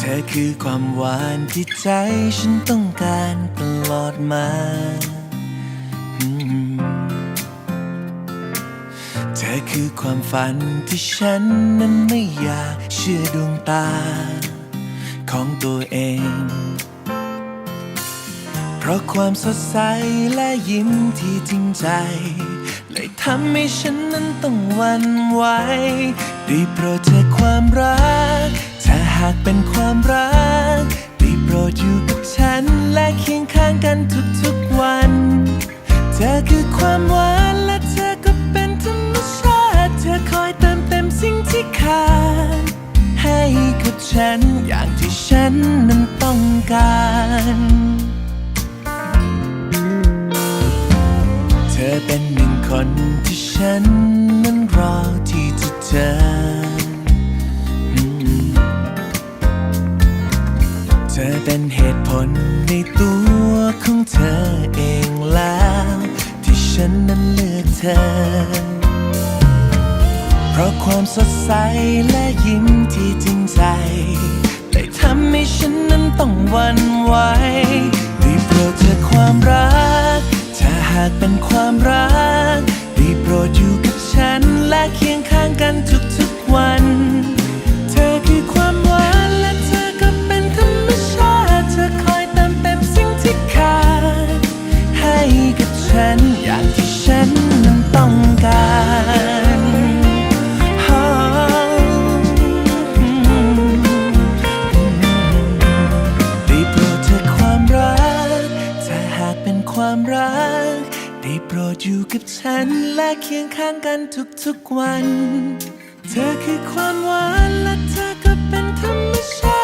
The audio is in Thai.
ธอคือความหวานที่ใจฉันต้องการตลอดมาอืมเธอคือความฝันที่ฉันนั้นไม่อยากเชื่อดวงตา ของตัวเอง เพราะความสดใสและยิ้มที่จริงใจ เลยทำให้ฉันนั้นต้องหวันไหวได้โปรดาหากเป็นความรักได้โปรดอยู่กับฉัน และเคียงข้างกันทุกๆวัน เธอคือความหวานและเธอก็เป็นธรรมชาติ เธอคอยเติมเต็มสิ่งที่ขาด ให้กับฉันอย่างที่ฉันนั้นต้องการ ผลในตัวของเธอเองแล้ว ที่ฉันนั้นเลือกเธอ เพราะความสดใสและยิ้มที่จริงใจได้ทำให้ฉันนั้นต้องวันไหวได้โปรดเธอความรัก ถ้าหากเป็นความรักได้โปรดอยู่กับฉันและเคียงข้างกันทุก นอย่างที่ฉันนั้นต้องการได้โปรดเธอความรัก ถ้าหากเป็นความรัก ได้โปรดอยู่กับฉัน และเคียงข้างกันทุกๆวัน เธอคือความหวานและเธอก็เป็นธรรมชาติ